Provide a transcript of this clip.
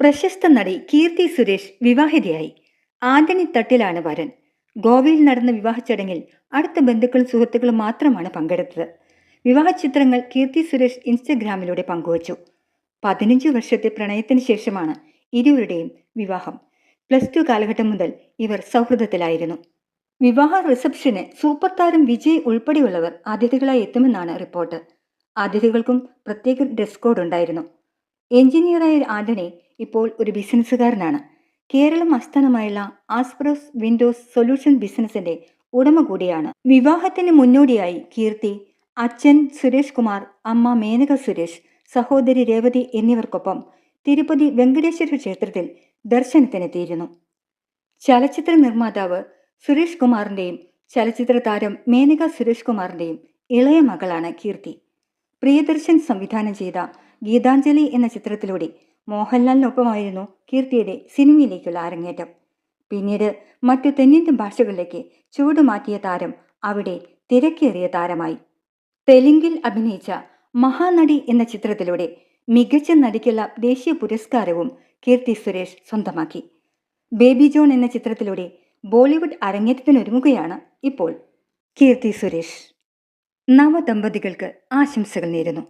പ്രശസ്ത നടി കീർത്തി സുരേഷ് വിവാഹിതയായി. ആന്റണി തട്ടിലാണ് വരൻ. ഗോവയിൽ നടന്ന വിവാഹ ചടങ്ങിൽ അടുത്ത ബന്ധുക്കളും സുഹൃത്തുക്കളും മാത്രമാണ് പങ്കെടുത്തത്. വിവാഹ ചിത്രങ്ങൾ കീർത്തി സുരേഷ് ഇൻസ്റ്റഗ്രാമിലൂടെ പങ്കുവച്ചു. പതിനഞ്ച് വർഷത്തെ പ്രണയത്തിന് ശേഷമാണ് ഇരുവരുടെയും വിവാഹം. പ്ലസ് ടു കാലഘട്ടം മുതൽ ഇവർ സൗഹൃദത്തിലായിരുന്നു. വിവാഹ റിസപ്ഷന് സൂപ്പർ താരം വിജയ് ഉൾപ്പെടെയുള്ളവർ അതിഥികളായി എത്തുമെന്നാണ് റിപ്പോർട്ട്. അതിഥികൾക്കും പ്രത്യേക ഡ്രസ് കോഡ് ഉണ്ടായിരുന്നു. എഞ്ചിനീയറായ ആന്റണി ഇപ്പോൾ ഒരു ബിസിനസ്സുകാരനാണ്. കേരളം ആസ്ഥാനമായുള്ള ആസ്പ്രോസ് വിൻഡോസ് സൊല്യൂഷൻ ബിസിനസിന്റെ ഉടമ കൂടിയാണ്. വിവാഹത്തിന് മുന്നോടിയായി കീർത്തി അച്ഛൻ സുരേഷ് കുമാർ അമ്മ മേനക സുരേഷ് സഹോദരി രേവതി എന്നിവർക്കൊപ്പം തിരുപ്പതി വെങ്കടേശ്വര ക്ഷേത്രത്തിൽ ദർശനത്തിനെത്തിയിരുന്നു. ചലച്ചിത്ര നിർമ്മാതാവ് സുരേഷ് കുമാറിന്റെയും ചലച്ചിത്ര താരം മേനക സുരേഷ് കുമാറിന്റെയും ഇളയ മകളാണ് കീർത്തി. പ്രിയദർശൻ സംവിധാനം ചെയ്ത ഗീതാഞ്ജലി എന്ന ചിത്രത്തിലൂടെ മോഹൻലാലിനൊപ്പമായിരുന്നു കീർത്തിയുടെ സിനിമയിലേക്കുള്ള അരങ്ങേറ്റം. പിന്നീട് മറ്റു തെന്നിന്ത്യൻ ഭാഷകളിലേക്ക് ചുവടുമാറ്റിയ താരം അവിടെ തിരക്കേറിയ താരമായി. തെലുങ്കിൽ അഭിനയിച്ച മഹാനടി എന്ന ചിത്രത്തിലൂടെ മികച്ച നടിക്കുള്ള ദേശീയ പുരസ്കാരവും കീർത്തി സുരേഷ് സ്വന്തമാക്കി. ബേബി ജോൺ എന്ന ചിത്രത്തിലൂടെ ബോളിവുഡ് അരങ്ങേറ്റത്തിനൊരുങ്ങുകയാണ് ഇപ്പോൾ കീർത്തി സുരേഷ്. നവദമ്പതികൾക്ക് ആശംസകൾ നേരുന്നു